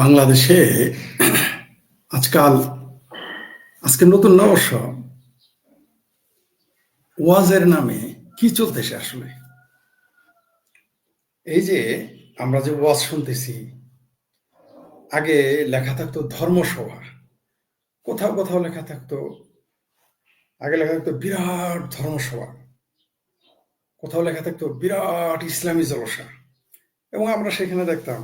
বাংলাদেশে আজকাল, আজকে নতুন নববর্ষ, ওয়াজের নামে কি চলতেছে আসলে? এই যে আমরা যে ওয়াজ শুনতেছি, আগে লেখা থাকতো ধর্মসভা, কোথাও কোথাও লেখা থাকতো, আগে লেখা থাকতো বিরাট ধর্মসভা, কোথাও লেখা থাকতো বিরাট ইসলামী জলসা, এবং আমরা সেখানে দেখতাম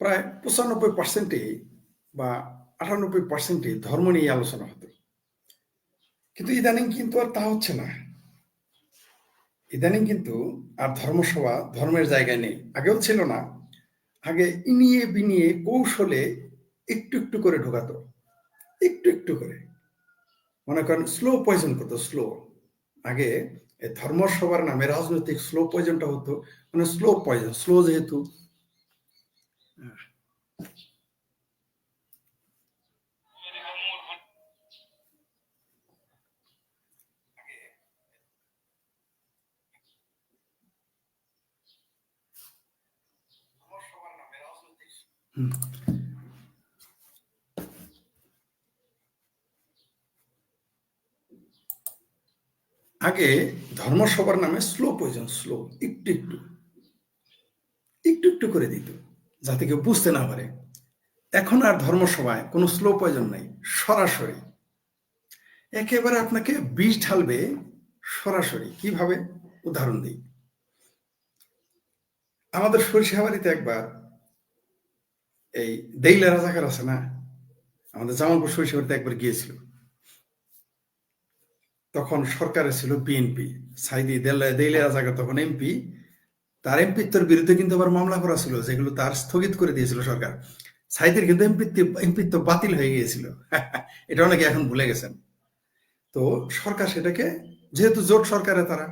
প্রায় পঁচানব্বই পার্সেন্টে বা আটানব্বই পার্সেন্টে ধর্ম নিয়ে আলোচনা হতো। কিন্তু ইদানিং কিন্তু আর তা হচ্ছে না। ইদানিং কিন্তু আর ধর্মসভা ধর্মের জায়গায় নেই। আগেও ছিল না। আগে ইনিয়ে বিনিয়ে কৌশলে একটু একটু করে ঢোকাতো। একটু একটু করে। মনে করেন স্লো পয়জন করতো স্লো আগে ধর্মসভার নামে রাজনৈতিক স্লো পয়জনটা হতো। মানে স্লো পয়জন স্লো যেহেতু। আগে ধর্মসভার নামে স্লো প্রয়োজন স্লো একটু একটু। একটু একটু করে দিত। যাতে কেউ বুঝতে না পারে। এখন আর ধর্মসভায় কোনো স্লো প্রয়োজন নাই, সরাসরি। একেবারে আপনাকে বিষ ঢালবে সরাসরি। কীভাবে? উদাহরণ দিই। আমাদের সরিষাবাড়িতে একবার এই দেইলা রাজাকার আছে না? আমাদের জামালপুর সরিষাবাড়িতে একবার গিয়েছিল। তখন সরকারে ছিল বিএনপি সাইদি দেইলা রাজাকার, তখন এমপি তার এমপিত্বর বিরুদ্ধে কিন্তু আবার মামলা করা ছিল, যেগুলো তার স্থগিত করে দিয়েছিল সরকার। সাইদের কিন্তু এমপিত্ব বাতিল হয়ে গিয়েছিল। এটা অনেকে এখন ভুলে গেছেন। তো সরকার সেটাকে, যেহেতু জোট সরকারে তারা,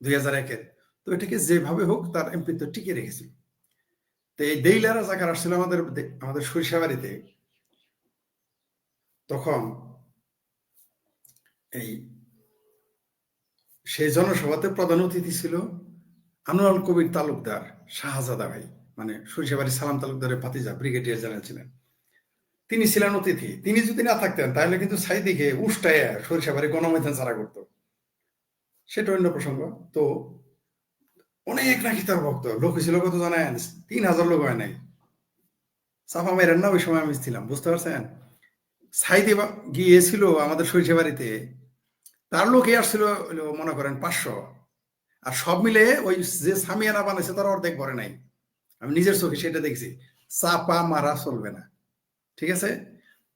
দুই হাজার একের, তো এটাকে যেভাবে হোক তার এমপিত্ব টিকে রেখেছিল। তো এই দেইলারা জাকার আসছিল আমাদের আমাদের সরিষাবাড়িতে তখন এই সেই জনসভাতে প্রধান অতিথি ছিল আনোয়ার কবির তালুকদার শাহজাদা ভাই মানে সরিষাবাড়ি সালাম তালুকদারের ভাতিজা, ব্রিগেডিয়ার জেনারেল ছিলেন। তিনি ছিলেন অতিথি। তিনি যদি না থাকতেন, তাহলে কিন্তু সাইদিকে উষ্টায় সরিষাবাড়ি গণমাধ্যম ছাড়া করতো। সেটা অন্য প্রসঙ্গ। তো অনেক নাকি তার ভক্ত। লোক ছিল কত জানেন? তিন হাজার লোক হয় নাই। সাফা মেরেন না ওই সময় আমি ছিলাম, বুঝতে পারছেন? সাইদে গিয়েছিল আমাদের সরিষা বাড়িতে তার লোকে আসছিল, মনে করেন পাঁচশো। আর সব মিলে ওই যে সামিয়ানা বানাইছে তার অর্ধেক ভরে নাই। আমি নিজের চোখে সেটা দেখছি। চাপা মারা চলবে না। ঠিক আছে?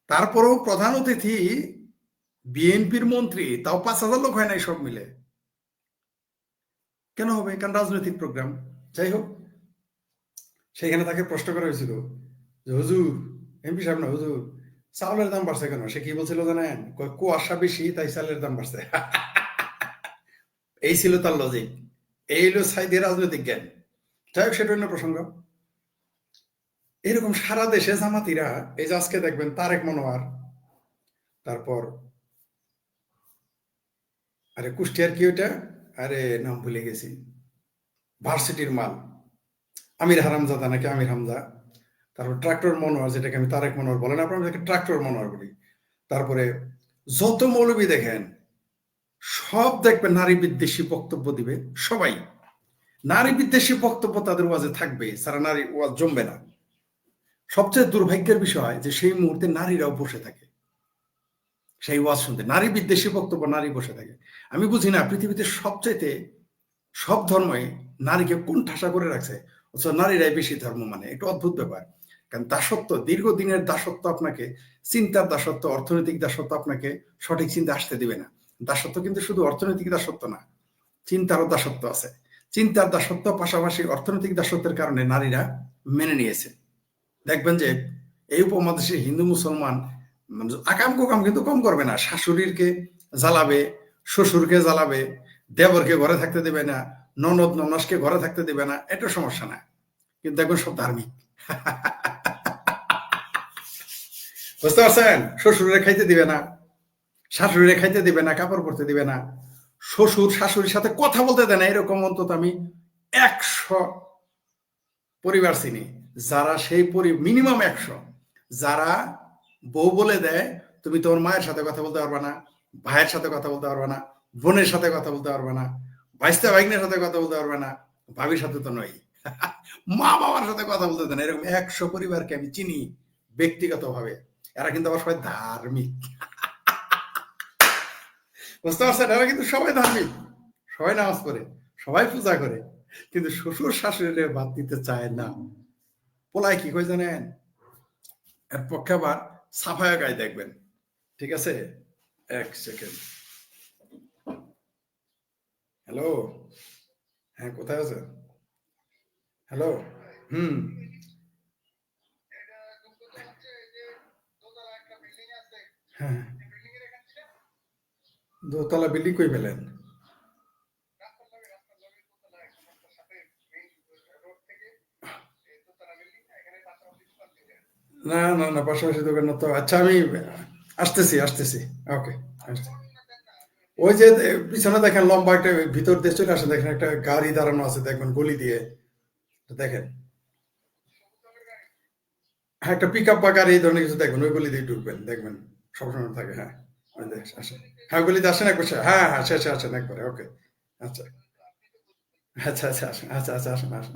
তারপরেও প্রধান অতিথি, বিএনপির মন্ত্রী, তাও পাঁচ হাজার লোক হয় নাই সব মিলে। কেন হবে? কারণ রাজনৈতিক প্রোগ্রাম। যাই হোক, সেখানে তাকে প্রশ্ন করা হয়েছিল যে, হুজুর, এমপি সাহেব না, হুজুর, চাউলের দাম বাড়ছে কেন? সে কি বলছিল জানেন? কুয়াশা বেশি, তাই চালের দাম বাড়ছে। এই ছিল তার লজিক এই হলো সাইদের রাজনৈতিক জ্ঞান। যাই হোক সেটা অন্য প্রসঙ্গ। এরকম সারা দেশে জামাতিরা, এই যে আজকে দেখবেন তারেক মনোয়ার, তারপর আরে কুষ্টিয়ার কি ওইটা? আরে নাম ভুলে গেছি। ভার্সিটির মাল। আমির হারামজাদা নাকি আমির হামজা? তারপর ট্রাক্টর মনোয়ার, যেটাকে আমি তারেক মনোয়ার বলেন আপনার ট্রাক্টর মনোয়ার বলি। তারপরে যত মৌলবী দেখেন সব দেখবে নারী বিদ্বেষী বক্তব্য দিবে সবাই। নারী বিদ্বেষী বক্তব্য তাদের ওয়াজে থাকবে, সারা নারী ওয়াজ জমবে না। সবচেয়ে দুর্ভাগ্যের বিষয় যে সেই মুহূর্তে নারীরাও বসে থাকে। সেই ওয়াজ শুনতে, নারী বিদ্বেষী বক্তব্য, নারী বসে থাকে। আমি বুঝি না, পৃথিবীতে সবচাইতে সব ধর্মই নারীকে কোন ঠাসা করে রাখছে, অথচ নারীরাই বেশি ধর্ম মানে। একটু অদ্ভুত ব্যাপার। কারণ দাসত্ব, দীর্ঘদিনের দাসত্ব আপনাকে, চিন্তার দাসত্ব, অর্থনৈতিক দাসত্ব আপনাকে সঠিক চিন্তা আসতে দিবে না। দাসত্ব কিন্তু শুধু অর্থনৈতিক দাসত্ব না, চিন্তারও দাসত্ব আছে। চিন্তার দাসত্ব পাশাপাশি অর্থনৈতিক দাসত্বের কারণে নারীরা মেনে নিয়েছে। দেখবেন যে এই উপমহাদেশে হিন্দু, মুসলমান মানে আকাম কুকাম কিন্তু কম করবে না। শাশুড়িরকে জ্বালাবে, শ্বশুরকে জ্বালাবে, দেবরকে ঘরে থাকতে দেবে না, ননদ ননসকে ঘরে থাকতে দেবে না, এটা সমস্যা না। কিন্তু দেখবেন সব ধার্মিক। বুঝতে পারছেন? শ্বশুরে খাইতে দিবে না। শাশুড়িরে খাইতে দিবে না, কাপড় পরতে দিবে না। শ্বশুর শাশুড়ির সাথে কথা বলতে দেয় না, এরকম অন্তত আমি একশো পরিবার চিনি। যারা সেই পরি মিনিমাম একশো। যারা বউ বলে দেয়, তুমি তোমার মায়ের সাথে কথা বলতে পারবে না, ভাইয়ের সাথে কথা বলতে পারবে না, বোনের সাথে কথা বলতে পারবে না, ভাইস্তা ভাইগনের সাথে কথা বলতে পারবে না, ভাবির সাথে তো নয় মা বাবার সাথে কথা বলতে দেয় না, এরকম একশো পরিবারকে আমি চিনি ব্যক্তিগতভাবে। এরা কিন্তু আবার সবাই ধার্মিক। বুঝতে পারছেন? এরা কিন্তু সবাই ধার্মিক। সবাই নামাজ পড়ে, সবাই পূজা করে, কিন্তু শ্বশুর শাশুড়ি বাদ দিতে চায় না। পোলায় কি করে জানেন? এর পক্ষে আবার সাফায়া গায়ে দেখবেন। ঠিক আছে? এক সেকেন্ড। হ্যালো? হ্যাঁ কোথায় আছে? হ্যালো? হুম। হ্যাঁ। দোতলা বিল্ডিং কই পেলেন না না না, পাশাপাশি দোকান তো। আচ্ছা আমি আসতেছি আসতেছি। ওকে ওই যে পিছনে দেখেন লম্বা একটা ভিতর দিয়ে চলে আসে, দেখেন একটা গাড়ি দাঁড়ানো আছে দেখবেন গলি দিয়ে। দেখেন। হ্যাঁ একটা পিক আপ বা গাড়ি, এই ধরনের কিছু দেখবেন, ওই গলি দিয়ে ঢুকবেন, দেখবেন সবসময় থাকে হ্যাঁ। হ্যাঁ আসেন একবার হ্যাঁ হ্যাঁ শেষে আসেন একবারে ওকে আচ্ছা। আচ্ছা আচ্ছা আসেন আচ্ছা আচ্ছা আসেন আসেন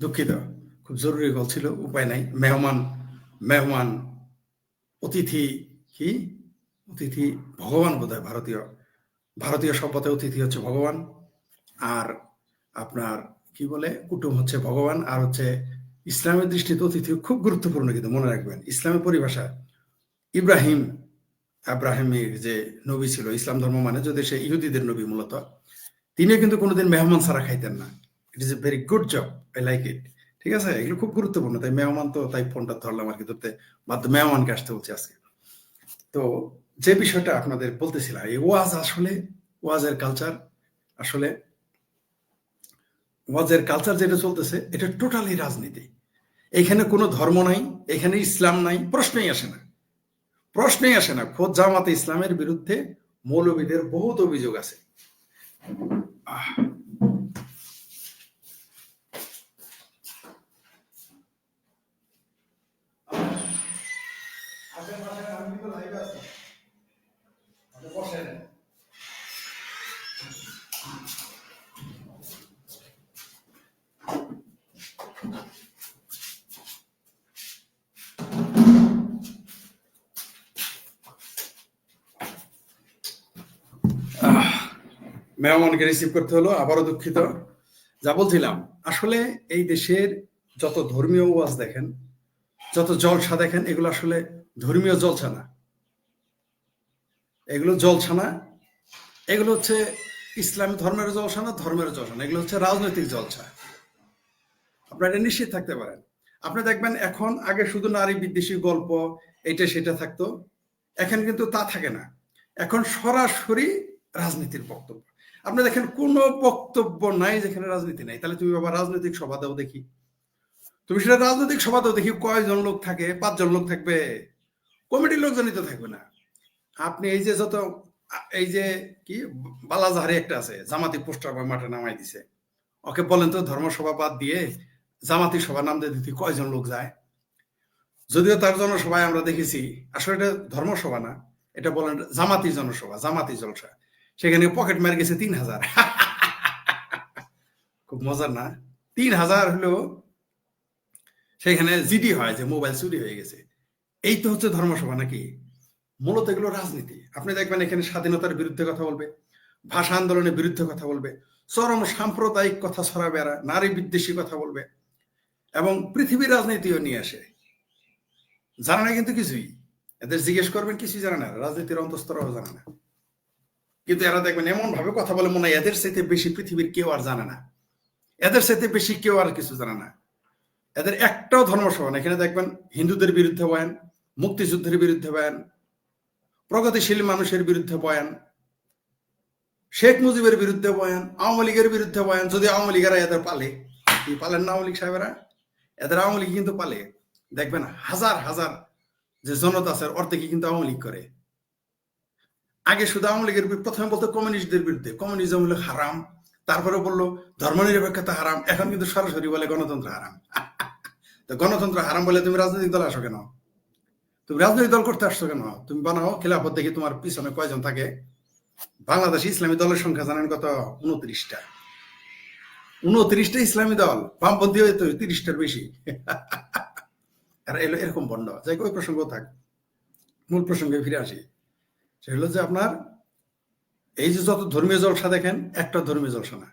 দুঃখিত। খুব জরুরি কল ছিল, উপায় নাই। মেহমান মেহমান, অতিথি, কি? অতিথি, ভগবান বোধ হয় ভারতীয়। ভারতীয় সভ্যতায় অতিথি হচ্ছে ভগবান। আর আপনার, কি বলে? কুটুম হচ্ছে ভগবান। আর হচ্ছে ইসলামের দৃষ্টিতে অতিথি খুব গুরুত্বপূর্ণ কিন্তু মনে রাখবেন। ইসলামের পরিভাষা ইব্রাহিম আব্রাহিমের যে নবী ছিল, ইসলাম ধর্ম মানে যদি সে ইহুদিদের নবী মূলত, তিনিও কিন্তু কোনোদিন মেহমান ছাড়া খাইতেন না। It is a very good job I like it ঠিক আছে? এগুলো খুব গুরুত্বপূর্ণ। তাই মেহমান তো, তাই ফোনটা ধরলাম আর কি, ধরতে বাধ্য মেহমানকে আসতে বলছি আজকে। তো যে বিষয়টা আপনাদের বলতেছিলাম, এই ওয়াজ আসলে ওয়াজের কালচার আসলে ওয়াজের কালচার যেটা চলতেছে, এটা টোটালি রাজনীতি। এখানে কোনো ধর্ম নাই, এখানে ইসলাম নাই, প্রশ্নই আসে না। প্রশ্নই আসে না, খোদ জামাতে ইসলামের বিরুদ্ধে মৌলবীদের বহুত অভিযোগ আছে। মেহমানকে রিসিভ করতে হলো, আবারও দুঃখিত। যা বলছিলাম, আসলে এই দেশের যত ধর্মীয় ওয়াজ দেখেন, যত জলসা দেখেন, এগুলো আসলে ধর্মীয় জলসা না। এগুলো জলসা না, এগুলো হচ্ছে ইসলামী ধর্মের জলসা না, ধর্মের জলসা না, এগুলো হচ্ছে রাজনৈতিক জলসা। আপনারা এটা নিশ্চিত থাকতে পারেন। আপনি দেখবেন এখন আগে শুধু নারী বিদ্বেষী গল্প, এটা সেটা থাকতো, এখন কিন্তু তা থাকে না। এখন সরাসরি রাজনীতির বক্তব্য। আপনি দেখেন কোনো বক্তব্য নাই যেখানে রাজনীতি নাই। তাহলে তুমি বাবা রাজনৈতিক সভা দেখি। তুমি সেটা রাজনৈতিক সভা দেখি কয়জন লোক থাকে, পাঁচজন লোক থাকবে। কমিটির লোকজনই তো থাকবে না। আপনি এই যে যত, এই যে কি, বালাজাহারে একটা আছে, জামাতি পোস্টার মাঠে নামাই দিছে। ওকে বলেন তো ধর্মসভা বাদ দিয়ে জামাতি সভা নাম দিয়ে দিতে কয়জন লোক যায়? যদিও তার জনসভায় আমরা দেখেছি, আসলে এটা ধর্মসভা না, এটা বলেন জামাতি জনসভা, জামাতি জলসা সেখানে পকেট মার গেছে তিন হাজার খুব মজার না? তিন হাজার হলো সেখানে জিডি হয় যে মোবাইল চুরি হয়ে গেছে। এই তো হচ্ছে ধর্মসভা নাকি? মূলত এগুলো রাজনীতি। আপনি দেখবেন এখানে স্বাধীনতার বিরুদ্ধে কথা বলবে, ভাষা আন্দোলনের বিরুদ্ধে কথা বলবে, চরম সাম্প্রদায়িক কথা ছড়াবে এরা নারী বিদ্বেষী কথা বলবে এবং পৃথিবীর রাজনীতিও নিয়ে আসে। জানে না কিন্তু কিছুই। এদের জিজ্ঞেস করবেন, কিছুই জানে না। রাজনীতির অন্তস্তরাও জানে না। কিন্তু এরা দেখবেন এমন ভাবে কথা বলে মনে হয়, এদের সাথে বেশি পৃথিবীর কেউ আর জানে না। এদের সাথে বেশি কেউ আর কিছু জানে না। এদের একটাও ধর্মসভা না। এখানে দেখবেন হিন্দুদের বিরুদ্ধে বয়ান, মুক্তিযুদ্ধের বিরুদ্ধে বয়ান, প্রগতিশীল মানুষের বিরুদ্ধে বয়ান, শেখ মুজিবের বিরুদ্ধে বয়ান, আওয়ামী লীগের বিরুদ্ধে বয়ান। যদি আওয়ামী লীগেরা এদের পালে, কি পালেন না আওয়ামী লীগ সাহেবেরা? এদের আওয়ামী লীগ কিন্তু পালে। দেখবেন হাজার হাজার যে জনতা আছে অর্ধেকই কিন্তু আওয়ামী লীগ করে। আগে শুধু আওয়ামী লীগের প্রথমে বলতো কমিউনিস্টদের বিরুদ্ধে। কমিউনিজম হলো হারাম, তারপরে বলল ধর্মনিরপেক্ষতা হারাম, এখন কিন্তু সরাসরি বলে গণতন্ত্র হারাম। তো গণতন্ত্র হারাম বলে তুমি রাজনৈতিক দল আসো কেন? তুমি রাজনৈতিক দল করতে আসছো কেন? তুমি বানাও খেলাফত দেখি তোমার পিছনে কয়জন থাকে। বাংলাদেশ ইসলামী দলের সংখ্যা জানেন কত? উনত্রিশটা। উনত্রিশটা ইসলামী দল, বামপন্থী হয়তো তিরিশটার বেশি। আর এরকম বন্ড। যাই ওই প্রসঙ্গ থাক। মূল প্রসঙ্গে ফিরে আসি। সেটা হলো যে আপনার এই যে যত ধর্মীয় জলসা দেখেন, একটা ধর্মীয় জলসা না।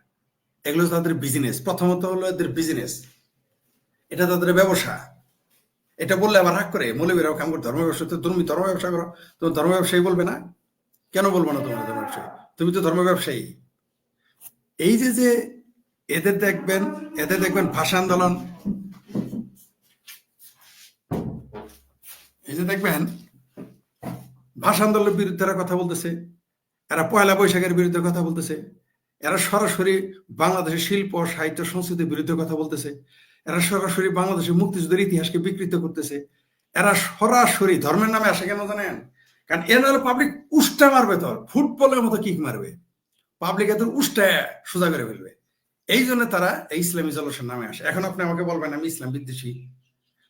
এগুলো তাদের বিজনেস প্রথমত হলো এদের বিজনেস এটা তাদের ব্যবসা। এটা বললে আবার রাগ করে, মৌলবীরাও কাম করে ধর্ম ব্যবসা তুমি ধর্ম ব্যবসা করো। তুমি ধর্ম ব্যবসায়ী বলবে না? কেন বলব না তোমার ধর্ম ব্যবসায়ী? তুমি তো ধর্ম ব্যবসায়ী। এই যে যে এদের দেখবেন এদের দেখবেন ভাষা আন্দোলন। এই যে দেখবেন ভাষা আন্দোলনের বিরুদ্ধে এরা কথা বলতেছে, এরা পয়লা বৈশাখের বিরুদ্ধে কথা বলতেছে, এরা সরাসরি বাংলাদেশের শিল্প, সাহিত্য, সংস্কৃতির বিরুদ্ধে কথা বলতেছে, এরা সরাসরি বাংলাদেশের মুক্তিযুদ্ধের ইতিহাসকে বিকৃত করতেছে, এরা সরাসরি ধর্মের নামে আসে কেন জানেন? কারণ এর নাহলে পাবলিক উষ্টা মারবে তোর ফুটবলের মতো কিক মারবে পাবলিক এত উষ্টা সোজা করে ফেলবে। এই জন্য তারা এই ইসলামী জলসের নামে আসে। এখন আপনি আমাকে বলবেন, আমি ইসলাম বিদ্বেষী।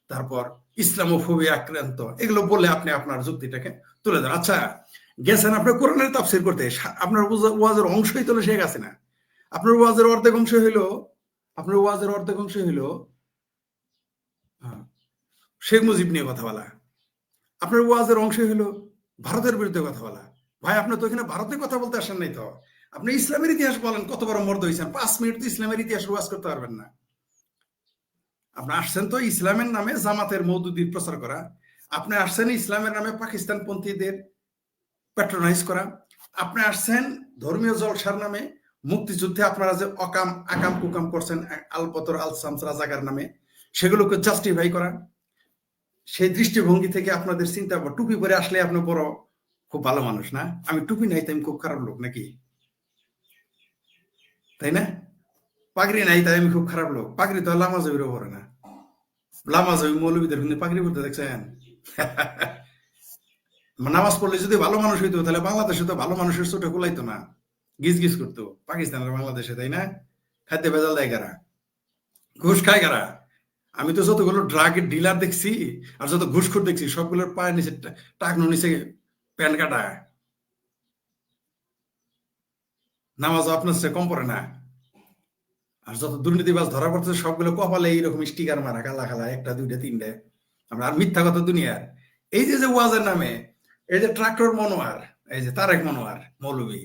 তারপর ইসলামোফোবি আক্রান্ত, এগুলো বলে আপনি আপনার যুক্তিটাকে তুলে দেন আচ্ছা গেছেন আপনি কোরআনের তাফসির করতে আপনার ওয়াজের অংশই তো শেখ আছে না আপনার ওয়াজের অর্ধেক অংশ হইল, আপনার ওয়াজের অর্ধেক অংশ হইল শেখ মুজিব নিয়ে কথা বলা। আপনার ওয়াজের অংশ হইল ভারতের বিরুদ্ধে কথা বলা। ভাই, আপনি তো এখানে ভারতের কথা বলতে আসেন নাই তো। আপনি ইসলামের ইতিহাস বলেন, কত বড় মর্দ হয়েছেন পাঁচ মিনিট তো ইসলামের ইতিহাস ওয়াজ করতে পারবেন না। আপনি আসছেন তো ইসলামের নামে জামাতের মৌদুদির প্রচার করা। আপনি আসছেন ইসলামের নামে পাকিস্তান পন্থীদের প্যাট্রোনাইজ করা। আপনি আসছেন ধর্মীয় জলসার নামে মুক্তিযুদ্ধে আপনারা যে অকাম, আকাম, কুকাম করছেন আলপতর আল সামস রাজাকার নামে, সেগুলোকে জাস্টিফাই করা। সেই দৃষ্টিভঙ্গি থেকে আপনাদের চিন্তা টুপি পরে আসলে আপনি বড় খুব ভালো মানুষ না? আমি টুপি নাই তাই আমি খুব খারাপ লোক নাকি? তাই না? পাগড়ি নাই, তাই আমি খুব খারাপ লোক। পাগড়ি তো লামা জবিরও পরে না। লামা জবি মৌলবীদের কিন্তু পাগড়ি পড়তে দেখছেন? নামাজ পড়লে যদি ভালো মানুষ হইতো, তাহলে বাংলাদেশে তো ভালো মানুষের চোটে কুলাইতো না। গিজ গিজ করতো। পাকিস্তানের বাংলাদেশে, তাই না? খাদ্য ভেজাল দেয় কারা? ঘুষ খায় কারা? আমি তো যতগুলো ড্রাগের ডিলার দেখছি আর যত ঘুষখোর দেখছি, সবগুলোর পায়ের নিচে টাকনো নিচে প্যান কাটা। নামাজ আপনার কম পড়ে না। আর যত দুর্নীতিবাজ ধরা পড়ছে সবগুলো কপালে এইরকম স্টিকার মারা, কালা কালা, একটা, দুইটা, তিনটে। আমরা আর মিথ্যা কথা দুনিয়ার এই যে যে ওয়াজের নামে, এই যে ট্রাক্টর মনোয়ার, এই যে তারেক মনোয়ার মৌলবী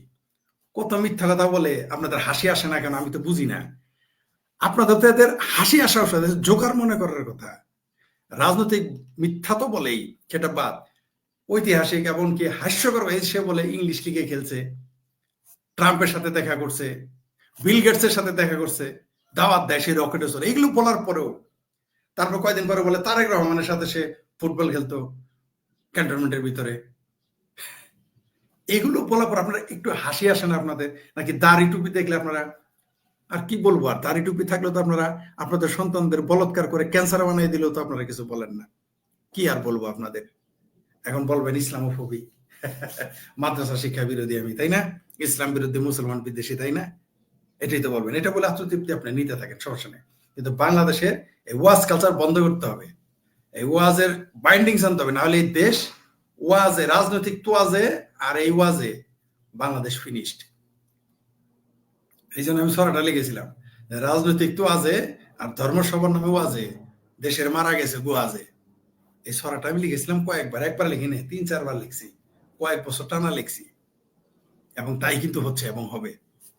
কত মিথ্যা কথা বলে আপনাদের হাসি আসে না কেন আমি তো বুঝি না। আপনাদের তো এদের হাসি আসা জোকার মনে করার কথা। রাজনৈতিক মিথ্যা তো বলেই, সেটা বাদ। ঐতিহাসিক এমনকি হাস্যকর সে বলে ইংলিশ লিগে খেলছে, ট্রাম্পের সাথে দেখা করছে বিল গেটসের সাথে দেখা করছে, দাওয়াত দেয় সেই রকেটে চলে এগুলো বলার পরেও তারপর কয়দিন পরে বলে, তারেক রহমানের সাথে সে ফুটবল খেলতো ক্যান্টনমেন্টের ভিতরে। এগুলো বলার পর আপনারা একটু হাসি আসে না আপনাদের? নাকি দাড়ি টুপি দেখলে আপনারা, আর কি বলব আর, দাড়ি টুপি থাকলে তো আপনারা, আপনাদের সন্তানদের বলৎকার করে ক্যান্সার বানিয়ে দিলেও তো আপনারা কিছু বলেন না। কি আর বলব আপনাদের? এখন বলবেন ইসলাম ইসলামোফোবি। মাদ্রাসা শিক্ষা বিরোধী আমি, তাই না? ইসলাম বিরোধী মুসলমান বিদ্বেষী, তাই না? এটাই তো বলবেন। এটা বলে আত্মতৃপ্তি আপনি নিতে থাকেন, সমস্যা নেই। কিন্তু বাংলাদেশের এই ওয়াজ কালচার বন্ধ করতে হবে। এই ওয়াজের বাইন্ডিংস আনতে হবে, নাহলে এই দেশ ওয়াজে, রাজনৈতিক তোয়াজে আর এই ওয়াজে বাংলাদেশ ফিনিশড এই জন্য আমি সরাটা লিখেছিলাম রাজনৈতিক তো তোয়াজে আর ধর্ম সবার নামে ওয়াজে দেশের মারা গেছে গুয়াজে এই সরাটা আমি লিখেছিলাম কয়েকবার, একবার লিখি নেই, তিন, চারবার লিখছি, কয়েক বছর টানা লিখছি। এবং তাই কিন্তু হচ্ছে এবং হবে।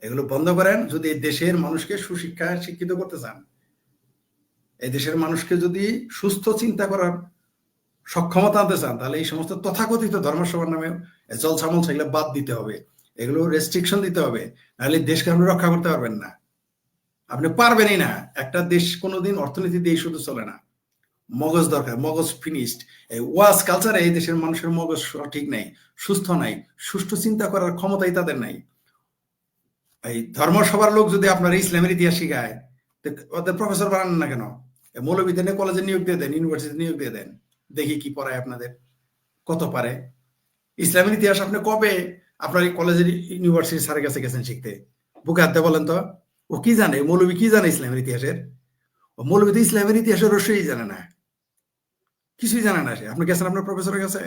এগুলো বন্ধ করেন যদি দেশের মানুষকে সুশিক্ষা শিক্ষিত করতে চান। এই দেশের মানুষকে যদি সুস্থ চিন্তা করার সক্ষমতা আনতে চান, তাহলে এই সমস্ত তথাকথিত ধর্মসভার নামে জলসামল সেগুলো বাদ দিতে হবে। এগুলো রেস্ট্রিকশন দিতে হবে। নাহলে দেশকে আপনি রক্ষা করতে পারবেন না। আপনি পারবেনই না। একটা দেশ কোনোদিন অর্থনীতি দিয়ে শুধু চলে না। মগজ দরকার, মগজ ফিনিশড এই ওয়াজ কালচারে এই দেশের মানুষের মগজ সঠিক নাই, সুস্থ নাই, সুষ্ঠু চিন্তা করার ক্ষমতাই তাদের নাই। এই ধর্মসভার লোক যদি আপনার ইসলামের ইতিহাস শিখায় ওদের প্রফেসর বানান না কেন? মৌলবিদের কলেজে নিয়োগ দিয়ে দেন ইউনিভার্সিটি নিয়োগ দিয়ে দেন। দেখি কি পড়ায় আপনাদের, কত পারে? ইসলামের ইতিহাস আপনি কবে আপনার কলেজের ইউনিভার্সিটি স্যারের কাছে গেছেন শিখতে? বুকে হাতে বলেন তো, ও কি জানে? মৌলবী কি জানে ইসলামের ইতিহাসের? ও মৌলবী তো ইসলামের ইতিহাসের রসই জানে না। কিছুই জানে না সে। আপনি গেছেন আপনার প্রফেসরের কাছে?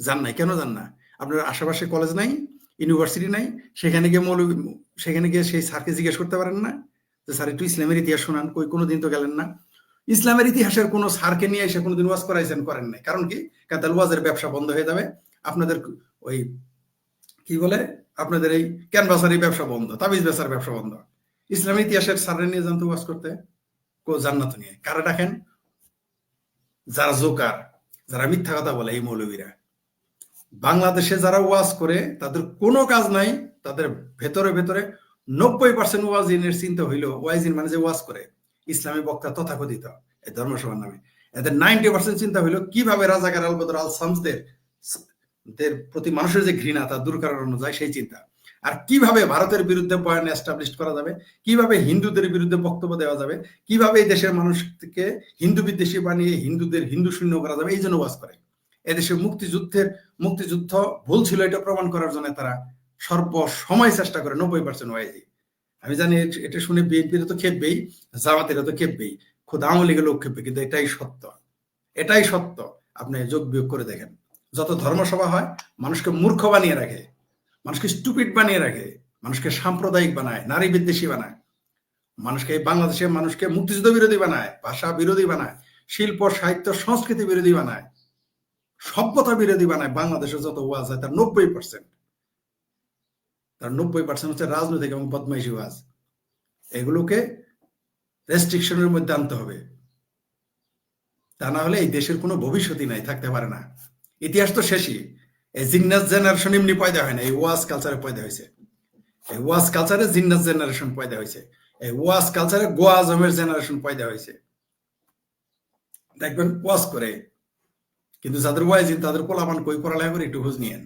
জান নাই। কেন জান না? আপনার আশেপাশে কলেজ নাই? ইউনিভার্সিটি নাই, সেখানে গিয়ে মৌলবী, সেখানে গিয়ে সেই স্যারকে জিজ্ঞেস করতে পারেন না যে, স্যার, একটু ইসলামের ইতিহাস শোনান, কই, কোনোদিন তো গেলেন না। ইসলামের ইতিহাসের কোনো স্যারকে নিয়ে এসে কোনোদিন ওয়াজ করাইছেন, করেন নাই। কারণ কি? কারণ তাহলে ওয়াজের ব্যবসা বন্ধ হয়ে যাবে। আপনাদের ওই, কি বলে? আপনাদের এই ক্যানভাসারি ব্যবসা বন্ধ, তাবিজ বেচার ব্যবসা বন্ধ। ইসলামী ইতিহাসের স্যারের নিয়ে যান তো ওয়াজ করতে। কো, জান্নাত নিয়ে। কারা ডাকেন? যারা জোকার, যারা মিথ্যা কথা বলে এই মৌলবীরা। বাংলাদেশে যারা ওয়াজ করে, তাদের কোনো কাজ নাই, তাদের ভেতরে ভেতরে নব্বই পার্সেন্ট ওয়াজিনের চিন্তা হইল ওয়াইজিন মানে যে ওয়াজ করে, ইসলামী বক্তা তথাকথিত এই ধর্মসভার নামে। এদের নাইনটি পার্সেন্ট চিন্তা হইল কীভাবে রাজাকার আল বদর আল সামসদের প্রতি মানুষের যে ঘৃণা তা দূর করানো যায় সেই চিন্তা। আর কীভাবে ভারতের বিরুদ্ধে বয়ান এস্টাবলিশ করা যাবে, কীভাবে হিন্দুদের বিরুদ্ধে বক্তব্য দেওয়া যাবে, কীভাবে এই দেশের মানুষকে হিন্দু বিদ্বেষী বানিয়ে হিন্দুদের হিন্দু শূন্য করা যাবে, এই জন্য ওয়াজ করে। এদেশে মুক্তিযুদ্ধের মুক্তিযুদ্ধ ভুল ছিল এটা প্রমাণ করার জন্য তারা সর্ব সময় চেষ্টা করে, নব্বই পার্সেন্ট ওয়াইজি। আমি জানি এটা শুনে বিএনপির তো খেপবেই জামাতের তো খেপবেই, খোদ আওয়ামী লীগের লোক খেপবে কিন্তু এটাই সত্য। এটাই সত্য। আপনি যোগ বিয়োগ করে দেখেন। যত ধর্মসভা হয়, মানুষকে মূর্খ বানিয়ে রাখে, মানুষকে স্টুপিড বানিয়ে রাখে, মানুষকে সাম্প্রদায়িক বানায়, নারী বিদ্বেষী বানায়, মানুষকে বাংলাদেশের মানুষকে মুক্তিযুদ্ধ বিরোধী বানায়, ভাষা বিরোধী বানায়, শিল্প, সাহিত্য, সংস্কৃতি বিরোধী বানায় সভ্যতা বিরোধী বানায় বাংলাদেশে যত ওয়াজ হয়, তার নব্বই পার্সেন্ট তার নব্বই পার্সেন্ট হচ্ছে রাজনৈতিক এবং বদমাইশি ওয়াজ। এগুলোকে রেস্ট্রিকশনের মধ্যে আনতে হবে। তা না হলে এই দেশের কোনো ভবিষ্যৎই নাই, থাকতে পারে না। ইতিহাস তো শেষই। এই জিন্নাস জেনারেশন এমনি পয়দা হয় না, এই ওয়াজ কালচারে পয়দা হয়েছে। এই ওয়াজ কালচারে জিন্নাস জেনারেশন পয়দা হয়েছে। এই ওয়াজ কালচারে গোয়া আজমের জেনারেশন পয়দা হয়েছে। দেখবেন ওয়াজ করে কিন্তু যাদের ওয়াইজিন তাদের পোলাপান কই পড়ালেখা করে একটু খোঁজ নিয়েন।